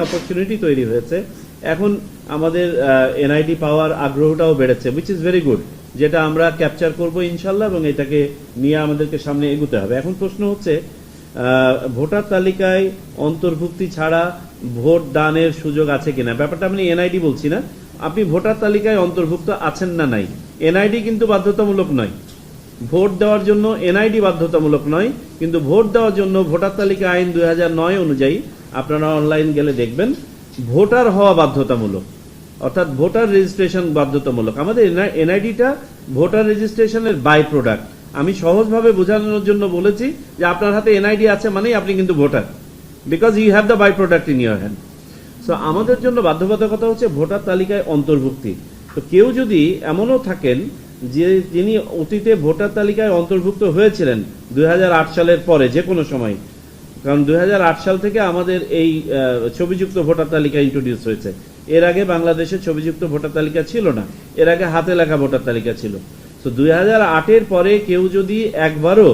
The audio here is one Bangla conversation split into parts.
অপরচুনিটি তৈরি হয়েছে। এখন আমাদের এনআইডি পাওয়ার আগ্রহটাও বেড়েছে উইচ ইজ ভেরি গুড যেটা আমরা ক্যাপচার করব ইনশাল্লাহ এবং এটাকে নিয়ে আমাদেরকে সামনে এগোতে হবে। এখন প্রশ্ন হচ্ছে ভোটার তালিকায় অন্তর্ভুক্তি ছাড়া ভোট দানের সুযোগ আছে কিনা? ব্যাপারটা আমি এনআইডি বলছি না। আপনি ভোটার তালিকায় অন্তর্ভুক্ত আছেন না নাই। এনআইডি কিন্তু বাধ্যতামূলক নয়। ভোট দেওয়ার জন্য এনআইডি বাধ্যতামূলক নয়, কিন্তু ভোট দেওয়ার জন্য ভোটার তালিকা আইন দুই হাজার নয় অনুযায়ী আপনারা অনলাইন গেলে দেখবেন, ভোটার হওয়া বাধ্যতামূলক, অর্থাৎ ভোটার রেজিস্ট্রেশন বাধ্যতামূলক। আমাদের এনআইডিটা ভোটার রেজিস্ট্রেশনের বাই প্রোডাক্ট আমি সহজভাবে বোঝানোর জন্য বলেছি যে আপনার হাতে এনআইডি আছে মানেই আপনি কিন্তু voter because you have the by product in your hand so আমাদের জন্য বাধ্যবাধকতা হচ্ছে ভোটার তালিকায় অন্তর্ভুক্তি। তো কেউ যদি এমনও থাকেন যে যিনি অতীতে ভোটার তালিকায় অন্তর্ভুক্ত হয়েছিলেন দু হাজার আট সালের পরে, যে কোনো সময় কারণ দুই হাজার আট সাল থেকে আমাদের এই ছবিযুক্ত ভোটার তালিকা ইন্ট্রোডিউস হয়েছে। এর আগে বাংলাদেশে ছবিযুক্ত ভোটার তালিকা ছিল না। এর আগে হাতে লেখা ভোটার তালিকা ছিল। তো দুই আটের পরে কেউ যদি একবারও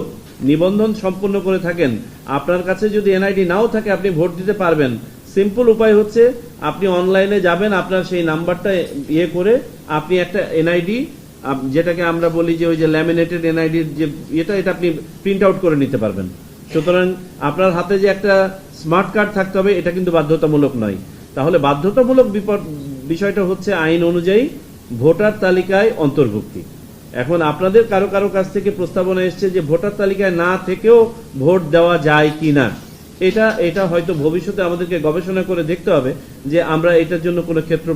নিবন্ধন সম্পন্ন করে থাকেন, আপনার কাছে যদি এনআইডি নাও থাকে, আপনি ভোট দিতে পারবেন। সিম্পল উপায় হচ্ছে, আপনি অনলাইনে যাবেন, আপনার সেই নাম্বারটা ইয়ে করে আপনি একটা এনআইডি যেটাকে আমরা বলি যে ওই যে ল্যামিনেটেড এনআইডির যে এটা এটা আপনি প্রিন্ট আউট করে নিতে পারবেন। সুতরাং আপনার হাতে যে একটা স্মার্ট কার্ড থাকতে হবে, এটা কিন্তু বাধ্যতামূলক নয়। তাহলে বাধ্যতামূলক বিষয়টা হচ্ছে আইন অনুযায়ী ভোটার তালিকায় অন্তর্ভুক্তি। এখন আপনাদের কারও কারও কাছ থেকে প্রস্তাবনা এসছে যে ভোটার তালিকায় না থেকেও ভোট দেওয়া যায় কি না। এটা এটা হয়তো ভবিষ্যতে আমাদেরকে গবেষণা করে দেখতে হবে যে আমরা এটার জন্য কোনো ক্ষেত্র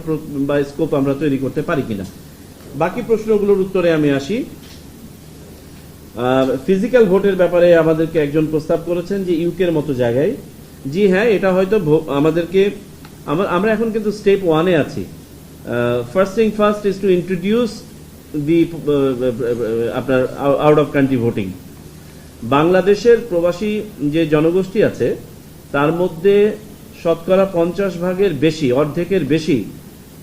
বা স্কোপ আমরা তৈরি করতে পারি কিনা। বাকি প্রশ্নগুলোর উত্তরে আমি আসি। ফিজিক্যাল ভোটের ব্যাপারে আমাদেরকে একজন প্রস্তাব করেছেন যে ইউকের মতো জায়গায়। জি হ্যাঁ এটা হয়তো আমাদেরকে আমরা এখন কিন্তু স্টেপ ওয়ানে আছি। First thing first is to introduce the আপনার আউট অফ কান্ট্রি ভোটিং বাংলাদেশের প্রবাসী যে জনগোষ্ঠী আছে, তার মধ্যে শতকরা পঞ্চাশ ভাগের বেশি, অর্ধেকের বেশি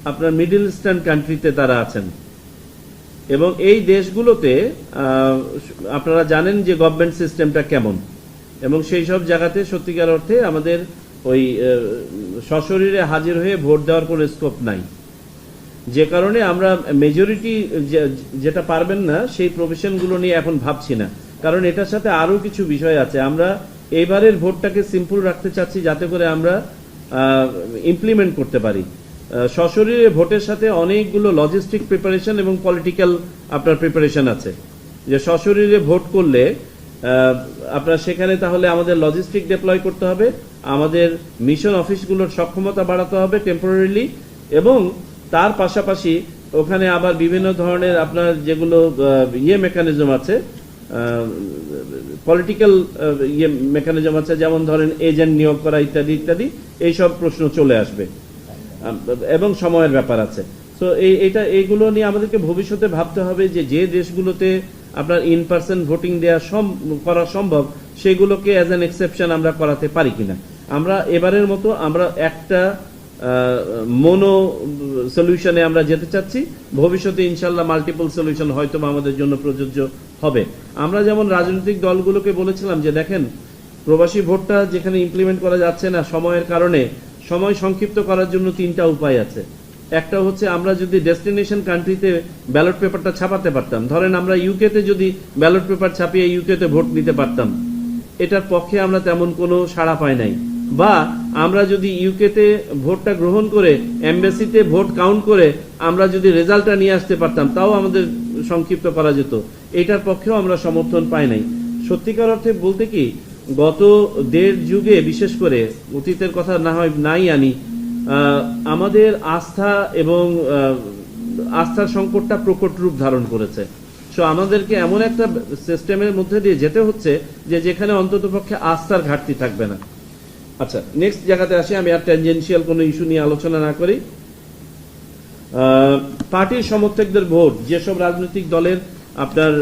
আপনার মিডিল ইস্টার্ন কান্ট্রিতে তারা আছেন। এবং এই দেশগুলোতে আপনারা জানেন যে গভর্নমেন্ট সিস্টেমটা কেমন। এবং সেই সব জায়গাতে সত্যিকার অর্থে আমাদের ওই সশরীরে হাজির হয়ে ভোট দেওয়ার কোনো স্কোপ নাই। যে কারণে আমরা মেজরিটি যেটা পারবেন না, সেই প্রফেশনগুলো নিয়ে এখন ভাবছি না। কারণ এটার সাথে আরও কিছু বিষয় আছে। আমরা এবারের ভোটটাকে সিম্পল রাখতে চাচ্ছি যাতে করে আমরা ইমপ্লিমেন্ট করতে পারি। সশরীরে ভোটের সাথে অনেকগুলো লজিস্টিক প্রিপারেশন এবং পলিটিক্যাল আপনার প্রিপারেশন আছে। যে সশরীরে ভোট করলে আপনার সেখানে তাহলে আমাদের লজিস্টিক ডেপ্লয় করতে হবে, আমাদের মিশন অফিসগুলোর সক্ষমতা বাড়াতে হবে টেম্পোরারিলি এবং তার পাশাপাশি ওখানে আবার বিভিন্ন ধরনের আপনার যেগুলো ইয়ে মেকানিজম আছে পলিটিক্যাল ইয়ে মেকানিজম আছে, যেমন ধরেন এজেন্ট নিয়োগ করা ইত্যাদি ইত্যাদি, এইসব প্রশ্ন চলে আসবে। এবং সময়ের ব্যাপার আছে। তো এই এটা এইগুলো নিয়ে আমাদেরকে ভবিষ্যতে ভাবতে হবে যে যে দেশগুলোতে আপনার ইন পার্সন ভোটিং দেওয়া করা সম্ভব, সেগুলোকে অ্যাজ অ্যান এক্সেপশন আমরা করাতে পারি কিনা। আমরা এবারের মতো, আমরা একটা মনো সলিউশনে আমরা যেতে চাচ্ছি। ভবিষ্যতে ইনশাল্লাহ মাল্টিপল সলিউশন হয়তো আমাদের জন্য প্রযোজ্য হবে। আমরা যেমন রাজনৈতিক দলগুলোকে বলেছিলাম যে, দেখেন, প্রবাসী ভোটটা যেখানে ইমপ্লিমেন্ট করা যাচ্ছে না সময়ের কারণে সময় সংক্ষিপ্ত করার জন্য তিনটা উপায় আছে। একটা হচ্ছে আমরা যদি ডেস্টিনেশন কান্ট্রিতে ব্যালট পেপারটা ছাপাতে পারতাম। ধরেন আমরা ইউকেতে যদি ব্যালট পেপার ছাপিয়ে ইউকেতে ভোট নিতে পারতাম। এটার পক্ষে আমরা তেমন কোনো সাড়া পাই নাই। বা আমরা যদি ইউকেতে ভোটটা গ্রহণ করে এমবেসিতে ভোট কাউন্ট করে আমরা যদি রেজাল্টটা নিয়ে আসতে পারতাম, তাও আমাদের সংক্ষিপ্ত করা যেত। এটার পক্ষেও আমরা সমর্থন পাই নাই। সত্যিকার অর্থে বলতে কি গত দেড় যুগে, বিশেষ করে, অতীতের কথা না হয় নাই আনি আমাদের আস্থা এবং আস্থার সংকটটা প্রকট রূপ ধারণ করেছে। সো আমাদেরকে এমন একটা সিস্টেমের মধ্যে দিয়ে যেতে হচ্ছে যে, যেখানে অন্ততপক্ষে আস্থার ঘাটতি থাকবে না। আচ্ছা নেক্সট জায়গাতে আসি, আমি আর ট্যানজেন্সিয়াল কোনো ইস্যু নিয়ে আলোচনা না করি। পার্টির সমর্থকদের ভোট, যেসব রাজনৈতিক দলের আপনার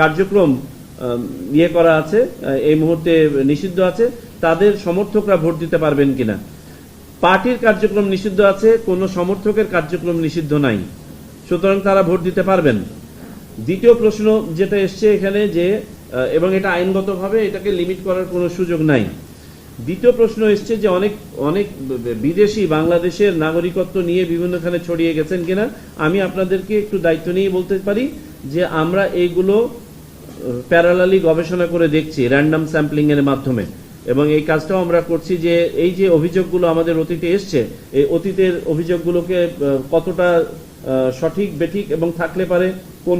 কার্যক্রম ইয়ে করা আছে এই মুহূর্তে নিষিদ্ধ আছে। তাদের সমর্থকরা ভোট দিতে পারবেন কিনা? পার্টির কার্যক্রম নিষিদ্ধ আছে, কোনো সমর্থকের কার্যক্রম নিষিদ্ধ নাই। সুতরাং তারা ভোট দিতে পারবেন। দ্বিতীয় প্রশ্ন যেটা এসছে এখানে যে এবং এটা আইনগতভাবে এটাকে লিমিট করার কোনো সুযোগ নাই। দ্বিতীয় প্রশ্ন এসছে যে অনেক অনেক বিদেশি বাংলাদেশের নাগরিকত্ব নিয়ে বিভিন্নখানে ছড়িয়ে গেছেন কিনা? আমি আপনাদেরকে একটু দায়িত্ব নিয়ে বলতে পারি যে আমরা এইগুলো প্যারালালি গবেষণা করে দেখছি র্যান্ডাম স্যাম্পলিং এর মাধ্যমে। এবং এই কাজটাও আমরা করছি যে এই যে অভিযোগগুলো আমাদের অতীতে এসছে, এই অতীতের অভিযোগগুলোকে কতটা সঠিক, বেঠিক এবং থাকলে পারে কোন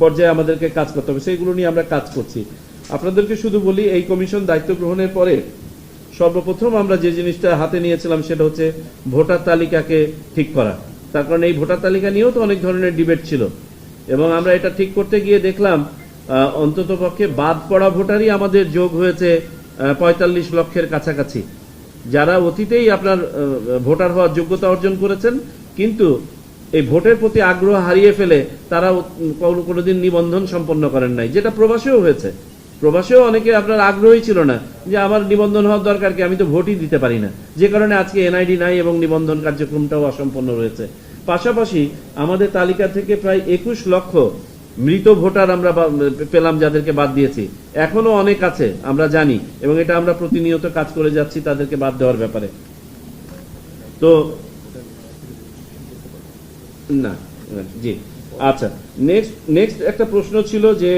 পর্যায়ে আমাদেরকে কাজ করতে হবে সেইগুলো নিয়ে আমরা কাজ করছি। আপনাদেরকে শুধু বলি, এই কমিশন দায়িত্ব গ্রহণের পরে সর্বপ্রথম আমরা যে জিনিসটা হাতে নিয়েছিলাম সেটা হচ্ছে ভোটার তালিকাকে ঠিক করা। তার কারণ এই ভোটার তালিকা নিয়েও তো অনেক ধরনের ডিবেট ছিল। এবং আমরা এটা ঠিক করতে গিয়ে দেখলাম অন্তত পক্ষে বাদ পড়া ভোটারই আমাদের যোগ হয়েছে পঁয়তাল্লিশ লক্ষের কাছাকাছি। যারা অতীতেই আপনার ভোটার হওয়ার যোগ্যতা অর্জন করেছেন, কিন্তু এই ভোটের প্রতি আগ্রহ হারিয়ে ফেলে তারা কোনোদিন নিবন্ধন সম্পন্ন করেন নাই, যেটা প্রবাসেও হয়েছে। প্রবাসেও অনেকে আপনার আগ্রহী ছিল না যে আমার নিবন্ধন হওয়ার দরকার কি, আমি তো ভোটই দিতে পারি না। যে কারণে আজকে এনআইডি নাই এবং নিবন্ধন কার্যক্রমটাও অসম্পন্ন রয়েছে। পাশাপাশি আমাদের তালিকা থেকে প্রায় একুশ লক্ষ মৃত ভোটার আমরা পেলাম যাদেরকে বাদ দিয়েছি। এখনও অনেক আছে, আমরা জানি, এবং এটা আমরা প্রতিনিয়ত কাজ করে যাচ্ছি তাদেরকে বাদ দেওয়ার ব্যাপারে। তো, না, জি আচ্ছা নেক্সট নেক্সট একটা প্রশ্ন ছিল যে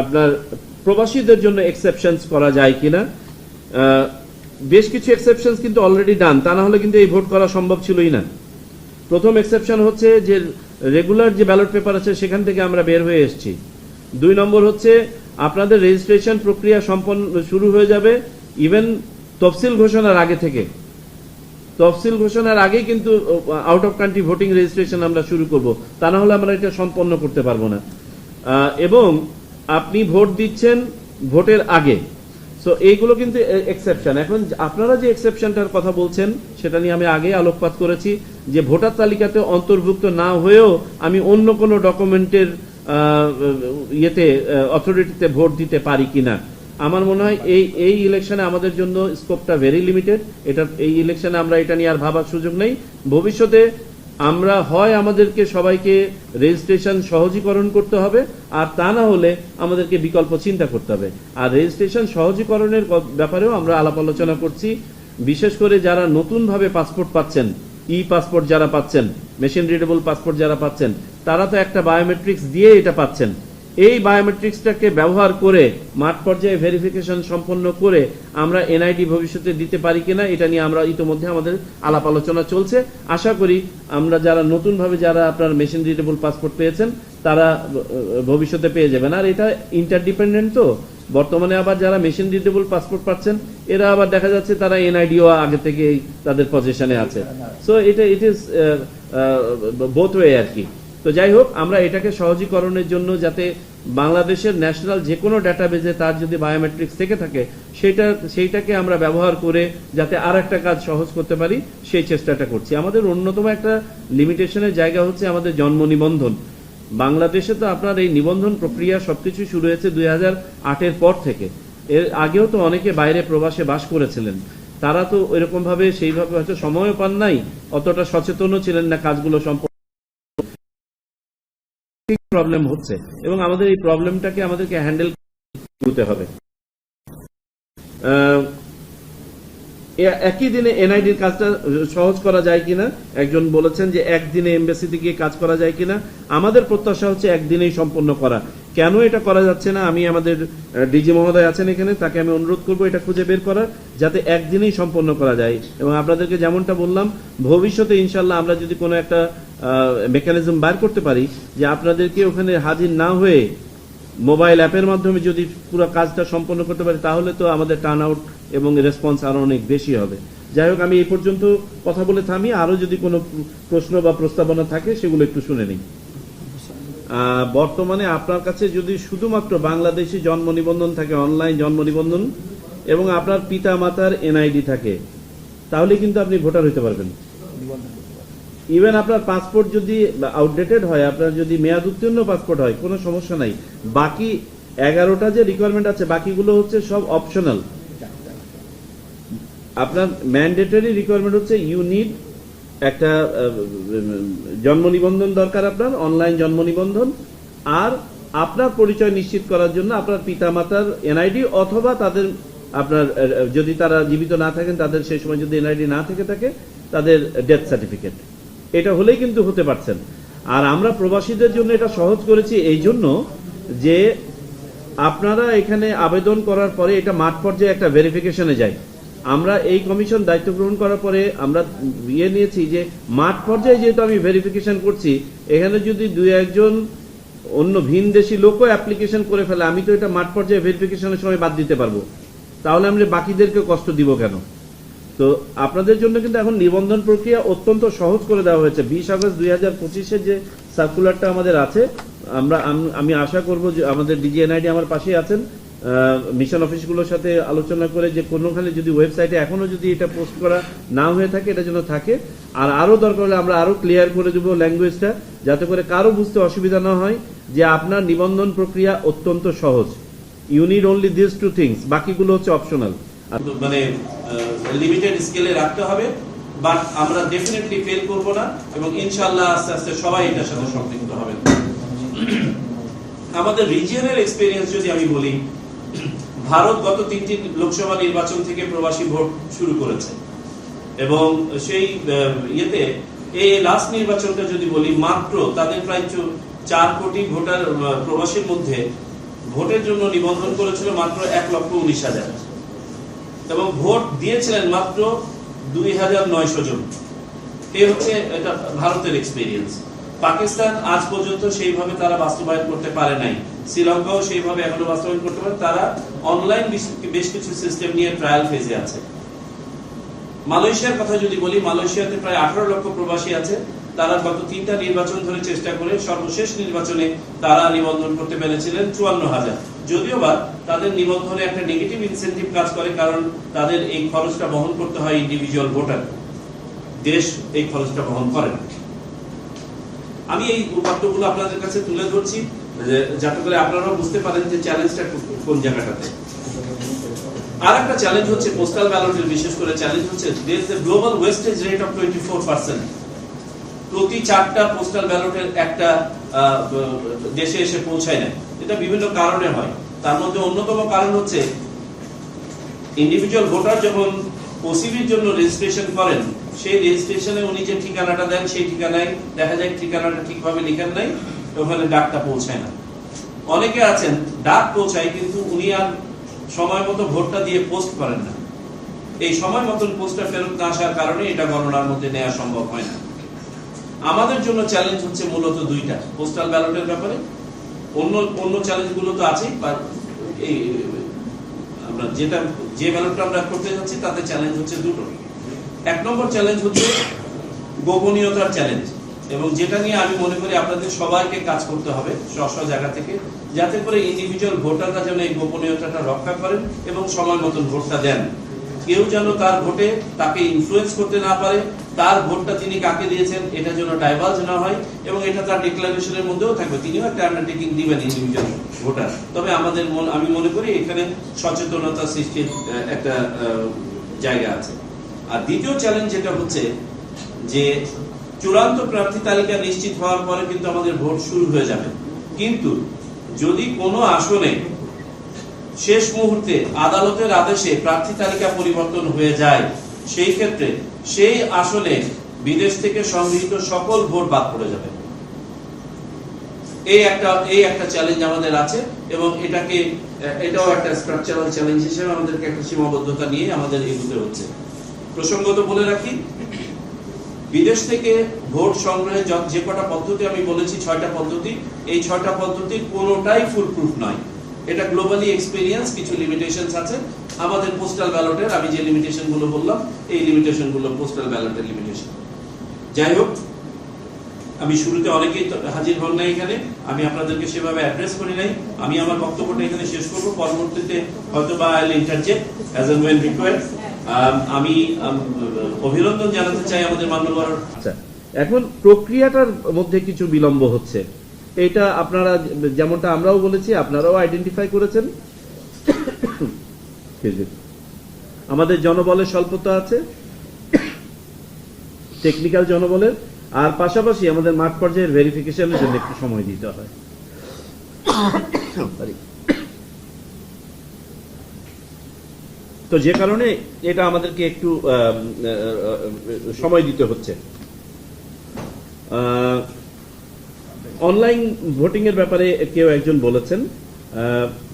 আপনার প্রবাসীদের জন্য এক্সেপশনস করা যায় কিনা? বেশ কিছু এক্সেপশনস কিন্তু অলরেডি ডান তা না হলে কিন্তু এই ভোট করা সম্ভব ছিলই না। প্রথম এক্সেপশন হচ্ছে যে রেগুলার যে ব্যালট পেপার আছে, সেখান থেকে আমরা বের হয়ে এসেছি। দুই নম্বর হচ্ছে, আপনাদের রেজিস্ট্রেশন প্রক্রিয়া সম্পন্ন, শুরু হয়ে যাবে ইভেন তফসিল ঘোষণার আগে থেকে। তফসিল ঘোষণার আগে কিন্তু out of country voting registration আমরা শুরু করব। তা না হলে আমরা এটা সম্পন্ন করতে পারব না। এবং আপনি ভোট দিচ্ছেন ভোটের আগে। সো এইগুলো কিন্তু এক্সেপশন এখন আপনারা যে এক্সেপশনটার কথা বলছেন, সেটা নিয়ে আমি আগে আলোকপাত করেছি। যে ভোটার তালিকাতে অন্তর্ভুক্ত না হয়েও আমি অন্য কোনো ডকুমেন্টের ইয়েতে অথরিটিতে ভোট দিতে পারি কিনা। আমার মনে হয় এই এই ইলেকশনে আমাদের জন্য স্কোপটা ভেরি লিমিটেড এটা, এই ইলেকশনে আমরা এটা নিয়ে আর ভাবার সুযোগ নেই। ভবিষ্যতে আমরা হয় আমাদেরকে সবাইকে রেজিস্ট্রেশন সহজীকরণ করতে হবে, আর তা না হলে আমাদেরকে বিকল্প চিন্তা করতে হবে। আর রেজিস্ট্রেশন সহজীকরণের ব্যাপারেও আমরা আলাপ আলোচনা করছি। বিশেষ করে যারা নতুনভাবে পাসপোর্ট পাচ্ছেন ই পাসপোর্ট যারা পাচ্ছেন মেশিন রিডেবল পাসপোর্ট যারা পাচ্ছেন, তারা তো একটা বায়োমেট্রিক্স দিয়ে এটা পাচ্ছেন। এই বায়োমেট্রিক্সটাকে ব্যবহার করে, মাঠ পর্যায়ে ভেরিফিকেশন সম্পন্ন করে আমরা এনআইডি ভবিষ্যতে দিতে পারি কিনা, এটা নিয়ে আমরা ইতিমধ্যে আমাদের আলাপ আলোচনা চলছে। আশা করি আমরা যারা নতুনভাবে যারা আপনার মেশিন রিডেবল পাসপোর্ট পেয়েছেন, তারা ভবিষ্যতে পেয়ে যাবেন। আর এটা ইন্টারডিপেন্ডেন্ট তো বর্তমানে আবার যারা মেশিন রিডেবল পাসপোর্ট পাচ্ছেন, এরা আবার দেখা যাচ্ছে তারা এনআইডিও আগে থেকেই তাদের পজিশনে আছে। সো এটা ইট ইজ বোথ ওয়ে আর কি তো যাই হোক, আমরা এটাকে সহজীকরণের জন্য যাতে বাংলাদেশের ন্যাশনাল যে কোনো ডাটাবেজে তার যদি বায়োমেট্রিক্স থেকে থাকে, সেটা, সেইটাকে আমরা ব্যবহার করে যাতে আর একটা কাজ সহজ করতে পারি, সেই চেষ্টাটা করছি। আমাদের অন্যতম একটা লিমিটেশনের জায়গা হচ্ছে আমাদের জন্ম নিবন্ধন। বাংলাদেশে তো আপনার এই নিবন্ধন প্রক্রিয়া সবকিছু শুরু হয়েছে দুই হাজার আটের পর থেকে। এর আগেও তো অনেকে বাইরে প্রবাসে বাস করেছিলেন। তারা তো এরকম ভাবে সেইভাবে হয়তো সময়ও পান নাই, অতটা সচেতনও ছিলেন না কাজগুলো সম্পর্কে প্রবলেম হচ্ছে এবং আমাদের এই প্রবলেমটাকে আমাদেরকে হ্যান্ডেল করতে হবে। একই দিনে এনআইডির কাজটা সহজ করা যায় কিনা? একজন বলেছেন যে একদিনে এমবেসিতে গিয়ে কাজ করা যায় কিনা? আমাদের প্রত্যাশা হচ্ছে একদিনেই সম্পন্ন করা। কেন এটা করা যাচ্ছে না? আমি আমাদের ডিজি মহোদয় আছেন এখানে, তাকে আমি অনুরোধ করব এটা খুঁজে বের করার, যাতে একদিনেই সম্পন্ন করা যায়। এবং আপনাদেরকে যেমনটা বললাম, ভবিষ্যতে ইনশাল্লাহ আমরা যদি কোনো একটা মেকানিজম বার করতে পারি, যে আপনাদেরকে ওখানে হাজির না হয়ে মোবাইল অ্যাপের মাধ্যমে যদি পুরো কাজটা সম্পন্ন করতে পারি, তাহলে তো আমাদের টার্ন আউট এবং রেসপন্স আরও অনেক বেশি হবে। যাই হোক, আমি এই পর্যন্ত কথা বলে থামি, আরও যদি কোনো প্রশ্ন বা প্রস্তাবনা থাকে, সেগুলো একটু শুনে নিই। বর্তমানে আপনার কাছে যদি শুধুমাত্র বাংলাদেশি জন্ম নিবন্ধন থাকে অনলাইন জন্ম নিবন্ধন, এবং আপনার পিতা মাতার এনআইডি থাকে, তাহলে কিন্তু আপনি ভোটার হতে পারবেন। ইভেন আপনার পাসপোর্ট যদি আউটডেটেড হয়, আপনার যদি মেয়াদ উত্তীর্ণ পাসপোর্ট হয়, কোনো সমস্যা নাই। বাকি এগারোটা যে রিকোয়ারমেন্ট আছে, বাকিগুলো হচ্ছে সব অপশনাল আপনার ম্যান্ডেটরি রিকোয়ারমেন্ট হচ্ছে ইউ নিড একটা জন্ম নিবন্ধন দরকার আপনার অনলাইন জন্ম নিবন্ধন, আর আপনার পরিচয় নিশ্চিত করার জন্য আপনার পিতামাতার এনআইডি অথবা তাদের, আপনার যদি তারা জীবিত না থাকেন, তাদের সেই সময় যদি এনআইডি না থেকে থাকে, তাদের ডেথ সার্টিফিকেট এটা হলেই কিন্তু হতে পারছেন। আর আমরা প্রবাসীদের জন্য এটা সহজ করেছি এই জন্য যে আপনারা এখানে আবেদন করার পরে এটা মাঠ পর্যায়ে একটা ভেরিফিকেশনে যায়। আমরা এই কমিশন দায়িত্ব গ্রহণ করার পরে আমরা ইয়ে নিয়েছি যে মাঠ পর্যায়ে যেহেতু আমি ভেরিফিকেশন করছি, এখানে যদি দুই একজন অন্য ভিন দেশি লোকও অ্যাপ্লিকেশন করে ফেলে, আমি তো এটা মাঠ পর্যায়ে ভেরিফিকেশনের সময় বাদ দিতে পারব। তাহলে আমরা বাকিদেরকে কষ্ট দিব কেন? তো আপনাদের জন্য কিন্তু এখন নিবন্ধন প্রক্রিয়া অত্যন্ত সহজ করে দেওয়া হয়েছে। বিশ আগস্ট দুই হাজার পঁচিশের যে সার্কুলারটা আমাদের আছে, আমরা, আমি আশা করব যে আমাদের ডিজিএনআইডি আমার পাশেই আছেন। মিশন অফিসগুলোর সাথে আলোচনা করে যে কোনোখানে যদি ওয়েবসাইটে এখনও যদি এটা পোস্ট করা না হয়ে থাকে, এটা যেন থাকে। আর আরও দরকার হলে আমরা আরও ক্লিয়ার করে দেবো ল্যাঙ্গুয়েজটা যাতে করে কারও বুঝতে অসুবিধা না হয় যে আপনার নিবন্ধন প্রক্রিয়া অত্যন্ত সহজ। You need only this two things বাকিগুলো হচ্ছে অপশনাল মানে লিমিটেড স্কেলে রাখতে হবে বাট আমরা ডেফিনেটলি ফেল করব না, এবং ইনশাআল্লাহ আস্তে আস্তে সবাই এটার সাথে সম্পৃক্ত আমাদের রিজিয়নের এক্সপেরিয়েন্স যদি আমি বলি ভারত গত তিনটি লোকসভা নির্বাচন থেকে প্রবাসী ভোট শুরু করেছে। এবং সেই ইয়েতে এই লাস্ট নির্বাচনটা যদি বলি, মাত্র তাদের প্রায় চার কোটি ভোটার প্রবাসীর মধ্যে ভোটের জন্য নিবন্ধন করেছিল মাত্র এক লক্ষ উনিশ হাজার। এবং ভোট দিয়েছিলেন মাত্র দুই হাজার নয়শো জন। এই হচ্ছে এটা ভারতের এক্সপিরিয়েন্স পাকিস্তান আজ পর্যন্ত সেইভাবে তারা বাস্তবায়ন করতে পারে নাই। শ্রীলঙ্কাও সেইভাবে এখনও বাস্তবায়ন করতে পারে। তারা অনলাইন বেশ কিছু সিস্টেম নিয়ে ট্রায়াল ফেজে আছে। মালয়েশিয়ার কথা যদি বলি, মালয়েশিয়াতে প্রায় আঠারো লক্ষ প্রবাসী আছে। তারা গত তিনটা নির্বাচন ধরে চেষ্টা করে সর্বশেষ নির্বাচনে তারা নিবন্ধন করতে পেরেছিলেন চুয়ান্ন হাজার। যদিও বা তাদের নিবন্ধনে একটা নেগেটিভ ইনসেন্টিভ কাজ করে, কারণ তাদের এই খরচটা বহন করতে হয় ইন্ডিভিজুয়াল ভোটার দেশ এই খরচটা বহন করে আমি এই উপাত্তগুলো আপনাদের কাছে তুলে ধরছি। যাতে করে আপনারাও বুঝতে পারেন যে চ্যালেঞ্জটা কোন জায়গাটাতে। আর একটা চ্যালেঞ্জ হচ্ছে পোস্টাল ব্যালটের বিশেষ করে চ্যালেঞ্জ হচ্ছে global wastage rate of 24% প্রতি চারটা পোস্টাল ব্যালটের একটা দেশে এসে পৌঁছায় না। এটা বিভিন্ন কারণে হয়। তার মধ্যে অন্যতম কারণ হচ্ছে ইন্ডিভিজুয়াল ভোটার যখন ওসিবির জন্য রেজিস্ট্রেশন করেন, সেই রেজিস্ট্রেশনে উনি যে ঠিকানাটা দেন, সেই ঠিকানায় দেখা যায় ঠিকানাটা ঠিকভাবে লিখেন নাই। ওখানে ডাকটা পৌঁছায় না। অনেকে আছেন, ডাক পৌঁছায়, কিন্তু উনি আর সময় মতো ভোটটা দিয়ে পোস্ট করেন না। এই সময় মতন পোস্টটা ফেরত না আসার কারণে এটা গণনার মধ্যে নেওয়া সম্ভব হয় না। আমাদের জন্য চ্যালেঞ্জ হচ্ছে মূলত দুইটা পোস্টাল ব্যালটের ব্যাপারে। অন্য অন্য চ্যালেঞ্জগুলো তো আছেই এই, আমরা যেটা, যে ব্যালটটা আমরা করতে যাচ্ছি, তাতে চ্যালেঞ্জ হচ্ছে দুটো। এক নম্বর চ্যালেঞ্জ হচ্ছে গোপনীয়তার চ্যালেঞ্জ এবং যেটা নিয়ে আমি মনে করি আপনাদের সবাইকে কাজ করতে হবে স্ব জায়গা থেকে, যাতে করে ইন্ডিভিজুয়াল ভোটাররা যেন এই গোপনীয়তাটা রক্ষা করেন এবং সময় মতন ভোটটা দেন। কেউ যেন তার ভোটে তাকে ইনফ্লুয়েন্স করতে না পারে, তার ভোটটা তিনি কাকে দিয়েছেন, এটা যেন ডাইভার্জ না হয় এবং এটা তার ডিক্লারেশনের মধ্যেও থাকবে। তিনিও একটা আন্ডারটেকিং দিবেন ইন্ডিভিজুয়াল ভোটার। তবে আমাদের মন, আমি মনে করি এখানে সচেতনতা সৃষ্টির একটা জায়গা আছে। আর দ্বিতীয় চ্যালেঞ্জ যেটা হচ্ছে যে চূড়ান্ত প্রার্থী তালিকা নিশ্চিত হওয়ার পরে কিন্তু আমাদের ভোট শুরু হয়ে যাবে। কিন্তু যদি কোনো আসনে শেষ মুহূর্তে আদালতের আদেশে প্রার্থী তালিকা পরিবর্তন হয়ে যায়, সেই ক্ষেত্রে সেই আসনে বিদেশ থেকে সংগৃহীত সকল ভোট বাদ পড়ে যাবে। এই একটা এই একটা চ্যালেঞ্জ আমাদের আছে এবং এটাকে, এটাও একটা স্ট্রাকচারাল চ্যালেঞ্জ হিসেবে আমাদেরকে একটা সীমাবদ্ধতা নিয়ে আমাদের এগুতে হচ্ছে। প্রসঙ্গত বলে রাখি বিদেশ থেকে ভোট সংগ্রহে যে কটা পদ্ধতি আমি বলেছি, ছয়টা পদ্ধতি, এই ছয়টা পদ্ধতির কোনোটাই ফুল প্রুফ নয়। এটা গ্লোবালি এক্সপেরিয়েন্স কিছু লিমিটেশনস আছে। আমাদের পোস্টাল ব্যালটের আমি যে লিমিটেশনগুলো বললাম, এই লিমিটেশনগুলো পোস্টাল ব্যালটের লিমিটেশন যাই হোক, আমি শুরুতে অনেকেই হাজির হন নাই এখানে, আমি আপনাদেরকে সেভাবে অ্যাড্রেস করি নাই। আমি আমার বক্তব্যটা এখানে শেষ করব, পরবর্তীতে হয়তো বা I'll interject as and when required আমি অভিনন্দন জানাতে চাই আমাদের আচ্ছা এখন প্রক্রিয়াটার মধ্যে কিছু বিলম্ব হচ্ছে। এটা আপনারা, যেমনটা আমরাও বলেছি, আপনারাও আইডেন্টিফাই করেছেন। আমাদের জনবলের স্বল্পতা আছে। টেকনিক্যাল জনবলের। আর পাশাপাশি আমাদের মাঠ পর্যায়ের ভেরিফিকেশনের জন্য একটু সময় দিতে হয়। তো যে কারণে এটা আমাদেরকে একটু সময় দিতে হচ্ছে। অনলাইন ভোটিং এর ব্যাপারে কেউ একজন বলেছেন।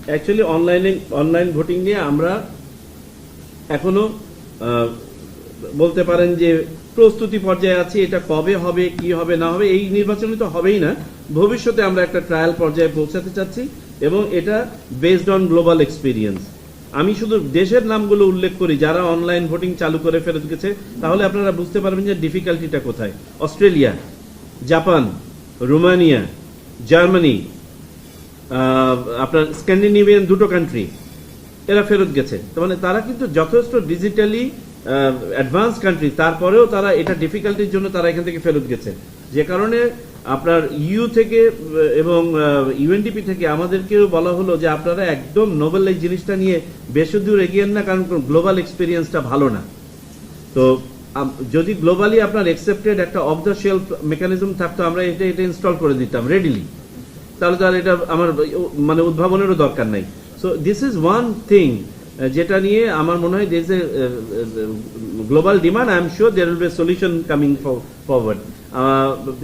অ্যাকচুয়ালি অনলাইনে অনলাইন ভোটিং নিয়ে আমরা এখনও বলতে পারেন যে প্রস্তুতি পর্যায়ে আছি, এটা কবে হবে, কি হবে, না হবে, এই নির্বাচনে তো হবেই না। ভবিষ্যতে আমরা একটা ট্রায়াল পর্যায়ে পৌঁছাতে চাচ্ছি এবং এটা বেসড অন গ্লোবাল এক্সপিরিয়েন্স আমি শুধু দেশের নামগুলো উল্লেখ করি, যারা অনলাইন ভোটিং চালু করে ফেরত গেছে, তাহলে আপনারা বুঝতে পারবেন যে ডিফিকাল্টিটা কোথায়। অস্ট্রেলিয়া জাপান রোমানিয়া জার্মানি আপনার স্ক্যান্ডিনেভিয়ান দুটো কান্ট্রি এরা ফেরত গেছে। মানে তারা কিন্তু যথেষ্ট ডিজিটালি অ্যাডভান্স কান্ট্রি তারপরেও তারা এটা ডিফিকাল্টির জন্য তারা এখান থেকে ফেরত গেছে। যে কারণে আপনার ইউ থেকে, এবং ইউএনডিপি থেকে আমাদেরকেও বলা হলো যে আপনারা একদম নোবেল এই জিনিসটা নিয়ে বেশি দূর এগিয়েন না, কারণ গ্লোবাল এক্সপিরিয়েন্সটা ভালো না। তো যদি গ্লোবালি আপনার অ্যাকসেপ্টেড একটা অফ দ্য শেলফ মেকানিজম থাকতো, আমরা এটা এটা ইনস্টল করে দিতাম রেডিলি তাহলে তো আর এটা আমার মানে উদ্ভাবনেরও দরকার নাই। So this is one thing যেটা নিয়ে আমার মনে হয় this a global demand I am sure there will be solution coming forward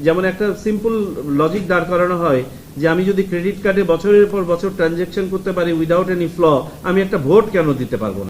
যেমন একটা সিম্পল লজিক দাঁড় করানো হয় যে আমি যদি ক্রেডিট কার্ডে বছরের পর বছর ট্রানজেকশন করতে পারি উইদাউট এনি ফ্ল আমি একটা ভোট কেন দিতে পারব না?